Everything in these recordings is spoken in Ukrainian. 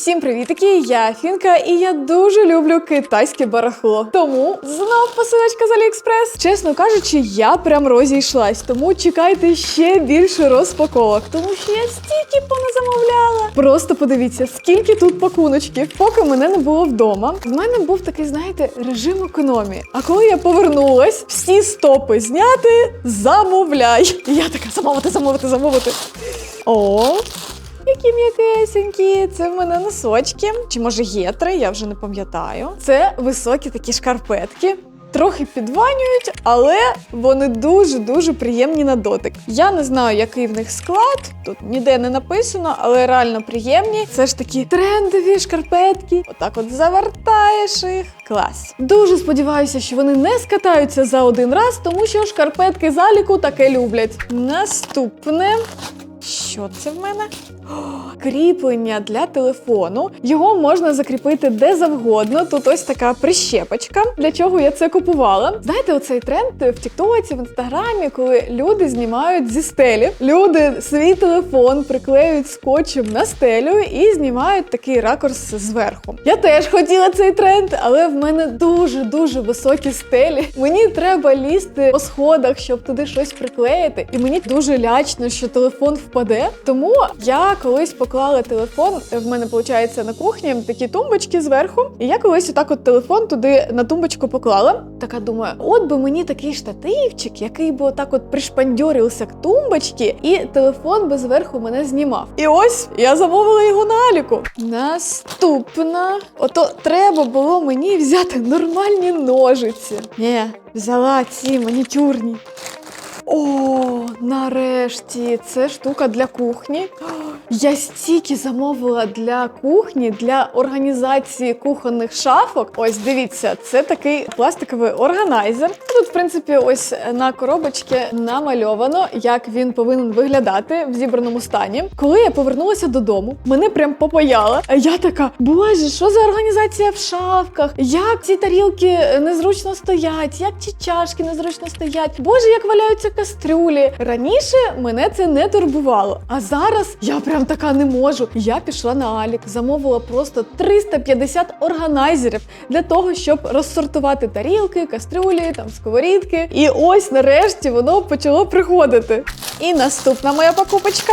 Всім привітики! Я Фінка, і я дуже люблю китайське барахло. Тому знов посилочка з Аліекспрес. Чесно кажучи, я прям розійшлась. Тому чекайте ще більше розпаковок, тому що я стільки поназамовляла. Просто подивіться, скільки тут пакуночків. Поки мене не було вдома. В мене був такий, знаєте, режим економії. А коли я повернулась, всі стопи зняти, замовляй. І я така замовити, замовити, замовити. О, які м'якесенькі, це в мене носочки. Чи може гетри, я вже не пам'ятаю. Це високі такі шкарпетки. Трохи підванюють, але вони дуже-дуже приємні на дотик. Я не знаю, який в них склад. Тут ніде не написано, але реально приємні. Це ж такі трендові шкарпетки. Отак от завертаєш їх. Клас. Дуже сподіваюся, що вони не скатаються за один раз, тому що шкарпетки заліку таке люблять. Наступне. Що це в мене? О, кріплення для телефону. Його можна закріпити де завгодно. Тут ось така прищепочка. Для чого я це купувала? Знаєте, оцей тренд в Тіктоці, в інстаграмі, коли люди знімають зі стелі. Люди свій телефон приклеюють скотчем на стелю і знімають такий ракурс зверху. Я теж хотіла цей тренд, але в мене дуже дуже високі стелі. Мені треба лізти по сходах, щоб туди щось приклеїти. І мені дуже лячно, що телефон впаде. Тому я колись поклала телефон. В мене виходить на кухні такі тумбочки зверху. І я колись отак от телефон туди на тумбочку поклала. Така думаю, от би мені такий штативчик, який би отак от пришпандьорився к тумбочці, і телефон би зверху мене знімав. І ось я замовила його на Аліку. Наступна. Ото треба було мені взяти нормальні ножиці. Ні, взяла ці манікюрні. Нарешті, це штука для кухні. Я стільки замовила для кухні, для організації кухонних шафок. Ось дивіться, це такий пластиковий органайзер. Тут, в принципі, ось на коробочці намальовано, як він повинен виглядати в зібраному стані. Коли я повернулася додому, мене прям попаяло. Я така, боже, що за організація в шафках? Як ці тарілки незручно стоять, як ці чашки незручно стоять? Боже, як валяються кастрюлі. Раніше мене це не турбувало. А зараз я прям така не можу. Я пішла на Алік, замовила просто 350 органайзерів для того, щоб розсортувати тарілки, кастрюлі, там сковорідки. І ось нарешті воно почало приходити. І наступна моя покупочка.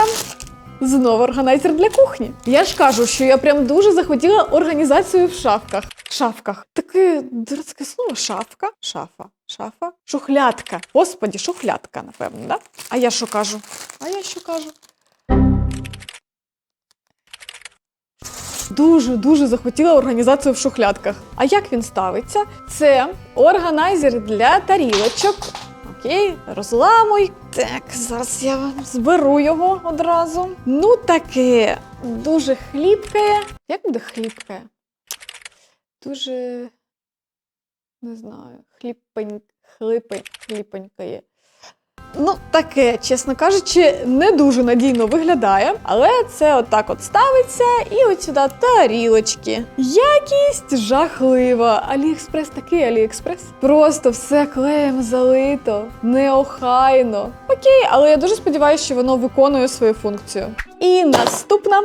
Знову органайзер для кухні. Я ж кажу, що я прям дуже захотіла організацію в шафках. Шафках. Таке дурацьке слово шафка. Шафа. Шафа. Шухлядка. Господі, шухлядка, напевно, да? А я що кажу? А я що кажу? Дуже дуже захотіла організацію в шухлядках. А як він ставиться? Це органайзер для тарілочок. Окей, розламуй. Так, зараз я зберу його одразу. Ну, таке дуже хліпке. Як буде хліпке? Дуже не знаю, хліпень, хлипень, хліпенькає. Ну, таке, чесно кажучи, не дуже надійно виглядає, але це отак от ставиться і от сюди тарілочки. Якість жахлива. Аліекспрес такий Аліекспрес. Просто все клеєм залито, неохайно. Окей, але я дуже сподіваюся, що воно виконує свою функцію. І наступна.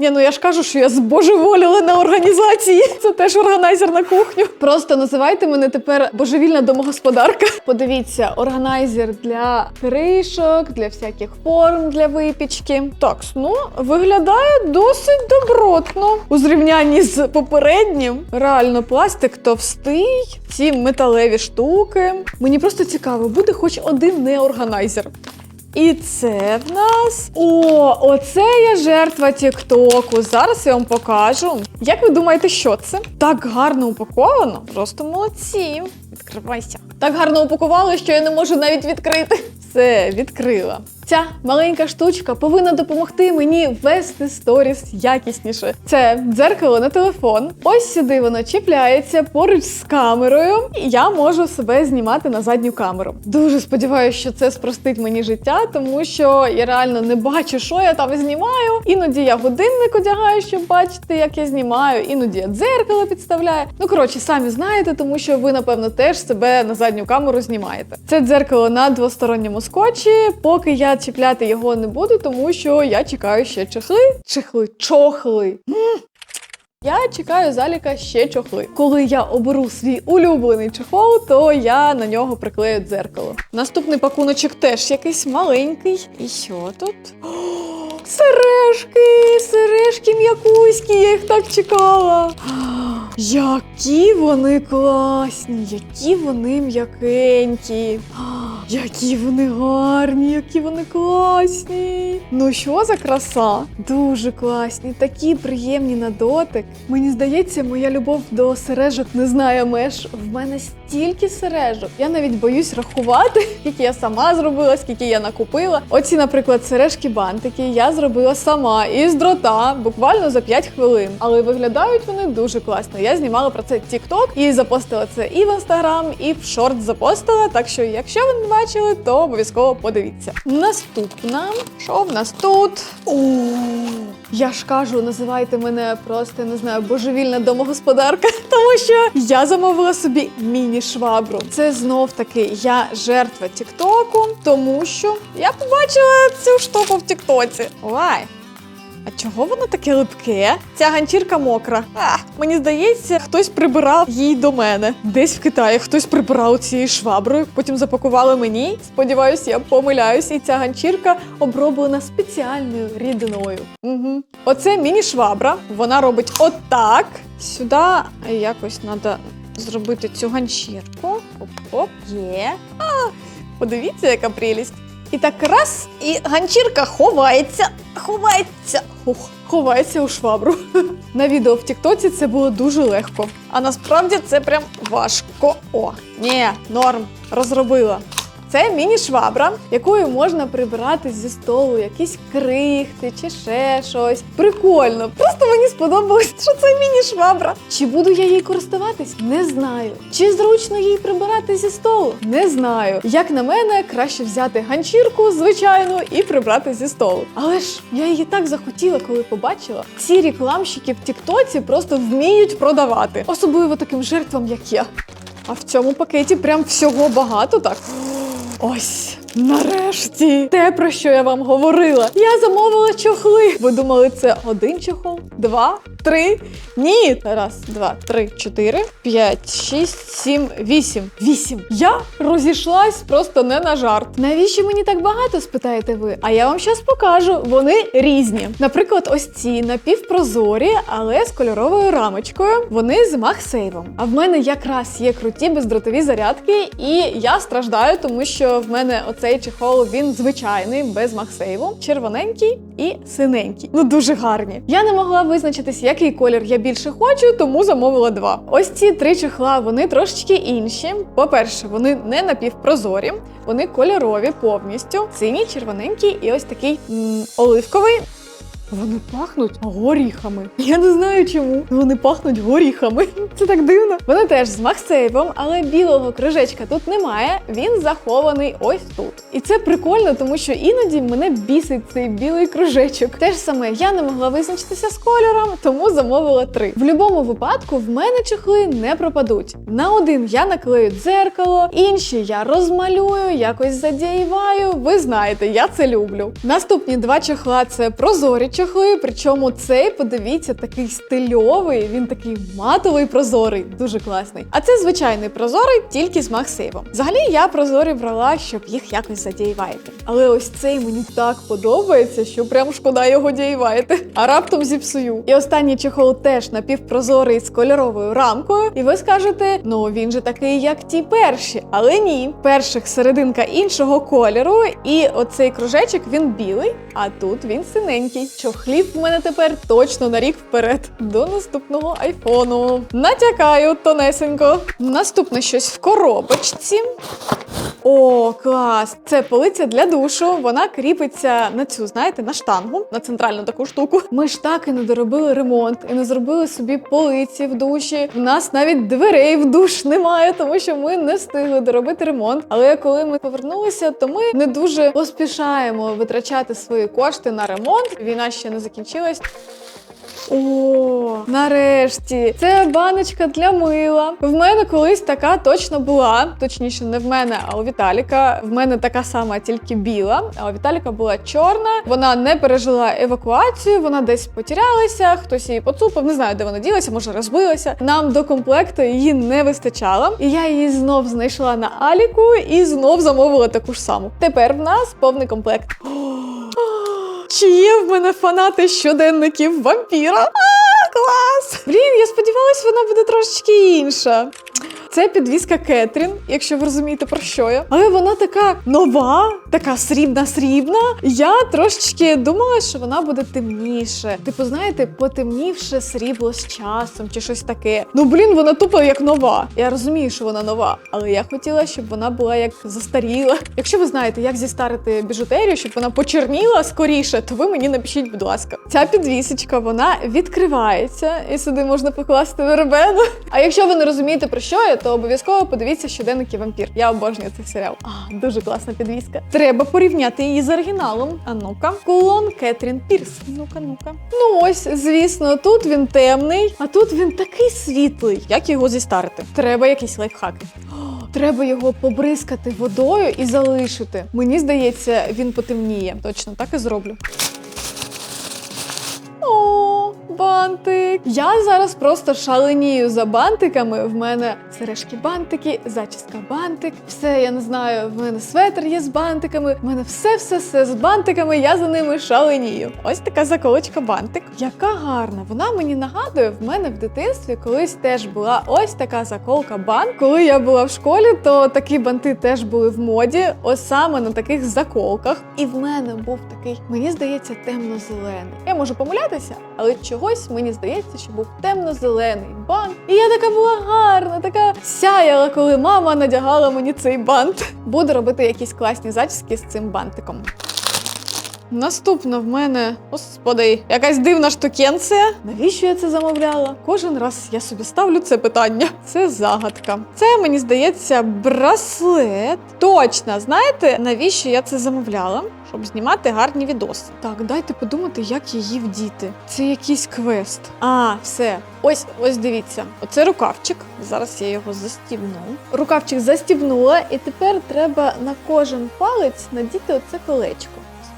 Ні, ну я ж кажу, що я збожеволіла на організації. Це теж органайзер на кухню. Просто називайте мене тепер божевільна домогосподарка. Подивіться, органайзер для кришок, для всяких форм для випічки. Так, ну виглядає досить добротно у зрівнянні з попереднім. Реально, пластик товстий, ці металеві штуки. Мені просто цікаво, буде хоч один неорганайзер. І це в нас. О, оце я жертва Тіктоку. Зараз я вам покажу. Як ви думаєте, що це? Так гарно упаковано. Просто молодці. Відкривайся. Так гарно упакували, що я не можу навіть відкрити. Все, відкрила. Ця маленька штучка повинна допомогти мені вести сторіс якісніше. Це дзеркало на телефон. Ось сюди воно чіпляється поруч з камерою, і я можу себе знімати на задню камеру. Дуже сподіваюся, що це спростить мені життя, тому що я реально не бачу, що я там знімаю. Іноді я годинник одягаю, щоб бачити, як я знімаю, іноді я дзеркало підставляю. Ну коротше, самі знаєте, тому що ви, напевно, теж себе на задню камеру знімаєте. Це дзеркало на двосторонньому скотчі. Поки я чіпляти його не буду, тому що я чекаю ще чехли. Чехли, чохли. Я чекаю заліка ще чохли. Коли я оберу свій улюблений чехол, то я на нього приклею дзеркало. Наступний пакуночок теж якийсь маленький. І що тут? Сережки! Сережки м'якуські, я їх так чекала. Які вони класні, які вони м'якенькі. Які вони гарні, які вони класні. Ну що за краса? Дуже класні, такі приємні на дотик. Мені здається, моя любов до сережок не знає меж. В мене стільки сережок. Я навіть боюсь рахувати, скільки я сама зробила, скільки я накупила. Оці, наприклад, сережки бантики я зробила сама із дрота, буквально за 5 хвилин. Але виглядають вони дуже класно. Я знімала про це TikTok і запостила це і в інстаграм, і в шорт запостила. Так що, якщо ви не бачили, то обов'язково подивіться. Наступна, що в нас тут? О, я ж кажу, називайте мене просто не знаю, божевільна домогосподарка, тому що я замовила собі міні-швабру. Це знов таки я жертва Тіктоку, тому що я побачила цю штуку в Тіктоці. Ой. А чого воно таке липке? Ця ганчірка мокра. А, мені здається, хтось прибирав її до мене. Десь в Китаї хтось прибирав цією шваброю, потім запакували мені. Сподіваюсь, я помиляюсь, і ця ганчірка оброблена спеціальною рідиною. Угу. Оце міні-швабра. Вона робить отак. Сюди якось треба зробити цю ганчірку. Оп-оп, є. А, подивіться, яка прелість. І так раз, і ганчірка ховається, ховається, ух, ховається у швабру. На відео в Тіктоці це було дуже легко. А насправді це прям важко. О, ні, норм, розробила. Це міні-швабра, якою можна прибирати зі столу якісь крихти чи ще щось. Прикольно. Просто мені сподобалось, що це міні-швабра. Чи буду я їй користуватись? Не знаю. Чи зручно їй прибирати зі столу? Не знаю. Як на мене, краще взяти ганчірку, звичайну, і прибрати зі столу. Але ж я її так захотіла, коли побачила. Ці рекламщики в Тіктоці просто вміють продавати, особливо таким жертвам, як я. А в цьому пакеті прям всього багато так. Ось. Нарешті, те, про що я вам говорила. Я замовила чохли. Ви думали, це один чохол? Два, три? Ні. Раз, два, три, чотири, п'ять, шість, сім, вісім. Вісім. Я розійшлась просто не на жарт. Навіщо мені так багато? спитаєте ви? А я вам щас покажу. Вони різні. Наприклад, ось ці напівпрозорі, але з кольоровою рамочкою. Вони з Махсейвом. А в мене якраз є круті бездротові зарядки, і я страждаю, тому що в мене оцей чехол він звичайний, без Махсейву, червоненький і синенький. Ну дуже гарні. Я не могла визначитись, який колір я більше хочу, тому замовила два. Ось ці три чехла, вони трошечки інші. По-перше, вони не напівпрозорі, вони кольорові повністю. Синій, червоненький і ось такий м, оливковий. Вони пахнуть горіхами. Я не знаю чому. Вони пахнуть горіхами. Це так дивно. Вони теж з Максейвом, але білого крижечка тут немає. Він захований ось тут. І це прикольно, тому що іноді мене бісить цей білий кружечок. Те ж саме я не могла визначитися з кольором, тому замовила три. В будь-якому випадку в мене чехли не пропадуть. На один я наклею дзеркало, інші я розмалюю, якось задіюваю. Ви знаєте, я це люблю. Наступні два чехла це прозорі чохли, причому цей, подивіться, такий стильовий, він такий матовий прозорий, дуже класний. А це звичайний прозорий, тільки з Максейвом. Взагалі я прозорі брала, щоб їх якось задіювати. Але ось цей мені так подобається, що прям шкода його діювати. А раптом зіпсую. І останній чехол теж напівпрозорий з кольоровою рамкою. І ви скажете, ну він же такий, як ті перші. Але ні, перших серединка іншого кольору, і оцей кружечок він білий, а тут він синенький. Чохлів в мене тепер точно на рік вперед. До наступного айфону. Натякаю тонесенько. Наступне щось в коробочці. О, клас! Це полиця для душу. Вона кріпиться на цю, знаєте, на штангу, на центральну таку штуку. Ми ж так і не доробили ремонт, і не зробили собі полиці в душі. У нас навіть дверей в душ немає, тому що ми не встигли доробити ремонт. Але коли ми повернулися, то ми не дуже поспішаємо витрачати свої кошти на ремонт. Війна ще не закінчилась. О, нарешті. Це баночка для мила. В мене колись така точно була. Точніше, не в мене, а у Віталіка. В мене така сама, тільки біла. А у Віталіка була чорна. Вона не пережила евакуацію, вона десь потерялася, хтось її поцупив, не знаю, де вона ділася, може розбилася. Нам до комплекту її не вистачало. І я її знов знайшла на Аліку і знов замовила таку ж саму. Тепер в нас повний комплект. Чи є в мене фанати щоденників вампіра? Клас! Блін, я сподівалась, вона буде трошечки інша. Це підвіска Кетрін, якщо ви розумієте про що я. Але вона така нова, така срібна-срібна. Я трошечки думала, що вона буде темніше. Типу, знаєте, потемнівше срібло з часом чи щось таке. Ну блін, вона тупо як нова. Я розумію, що вона нова, але я хотіла, щоб вона була як застаріла. Якщо ви знаєте, як зістарити біжутерію, щоб вона почерніла скоріше, то ви мені напишіть, будь ласка. Ця підвісочка вона відкривається, і сюди можна покласти вербену. А якщо ви не розумієте про що я, то обов'язково подивіться щоденники вампір. Я обожнюю цей серіал. А, дуже класна підвіска. Треба порівняти її з оригіналом. А ну-ка, кулон Кетрін Пірс. Ну-ка, ну-ка. Ну ось, звісно, тут він темний, а тут він такий світлий. Як його зістарити? Треба якісь лайфхаки. Треба його побризкати водою і залишити. Мені здається, він потемніє. Точно так і зроблю. О, бантик. Я зараз просто шаленію за бантиками. В мене сережки бантики, зачіска бантик. Все, я не знаю, в мене светр є з бантиками. В мене все, все, все з бантиками. Я за ними шаленію. Ось така заколочка бантик. Яка гарна. Вона мені нагадує, в мене в дитинстві колись теж була ось така заколка бант. Коли я була в школі, то такі банти теж були в моді, ось саме на таких заколках. І в мене був такий, мені здається, темно-зелений. Я можу помилятися, але чогось мені здається, що був темно-зелений бант. І я така була гарна, така сяяла, коли мама надягала мені цей бант. Буду робити якісь класні зачіски з цим бантиком. Наступна в мене, господи, якась дивна штукенція. Навіщо я це замовляла? Кожен раз я собі ставлю це питання. Це загадка. Це мені здається браслет. Точно, знаєте, навіщо я це замовляла? Щоб знімати гарні відоси. Так, дайте подумати, як її вдіти. Це якийсь квест. А, все. Ось, ось дивіться. Оце рукавчик. Зараз я його застібну. Рукавчик застібнула, і тепер треба на кожен палець надіти оце колечко.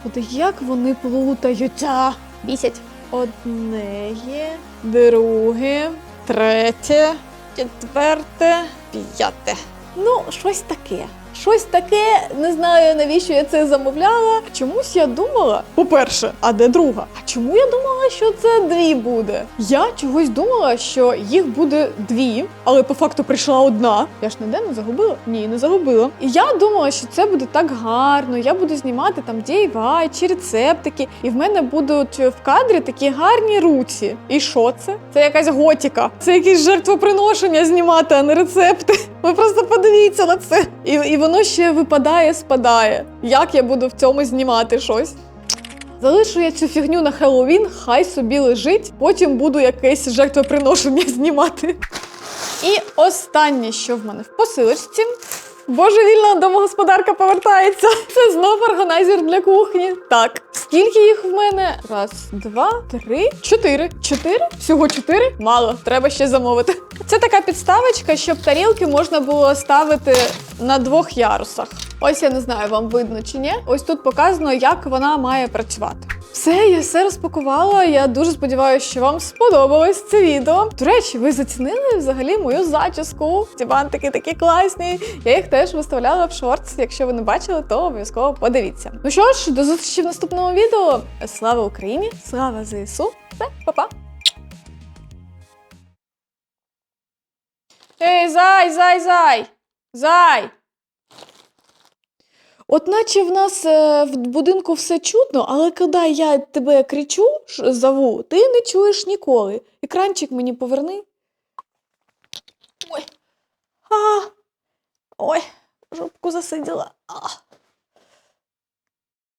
Господи, як вони плутаються. Бісять. Одне є, друге, третє, четверте, п'яте. Ну, щось таке. Щось таке, не знаю навіщо я це замовляла. Чомусь я думала, по-перше, а де друга? А чому я думала, що це дві буде? Я чогось думала, що їх буде дві, але по факту прийшла одна. Я ж ніде не загубила? Ні, не загубила. І я думала, що це буде так гарно. Я буду знімати там DIY чи рецептики, і в мене будуть в кадрі такі гарні руці. І що це? Це якась готіка. Це якісь жертвоприношення знімати, а не рецепти. Ви просто подивіться на це. І, і воно ще випадає, спадає. Як я буду в цьому знімати щось? Залишу я цю фігню на Хеллоуін, хай собі лежить, потім буду якесь жертвоприношення знімати. І останнє, що в мене в посилочці. Божевільна домогосподарка повертається. Це знов органайзер для кухні. Так, скільки їх в мене? Раз, два, три, чотири. Чотири? Всього чотири? Мало, треба ще замовити. Це така підставочка, щоб тарілки можна було ставити на двох ярусах. Ось я не знаю, вам видно чи ні. Ось тут показано, як вона має працювати. Все, я все розпакувала. Я дуже сподіваюся, що вам сподобалось це відео. До речі, ви зацінили взагалі мою зачіску. Ці бантики такі класні. Я їх теж виставляла в шортс. Якщо ви не бачили, то обов'язково подивіться. Ну що ж, до зустрічі в наступному відео. Слава Україні! Слава ЗСУ! Все, па-па! Ей, зай, зай, зай! Зай! От наче в нас е, в будинку все чутно, але коли я тебе кричу, зову, ти не чуєш ніколи. Екранчик мені поверни. Ой. А. Ой, жопку засиділа. А.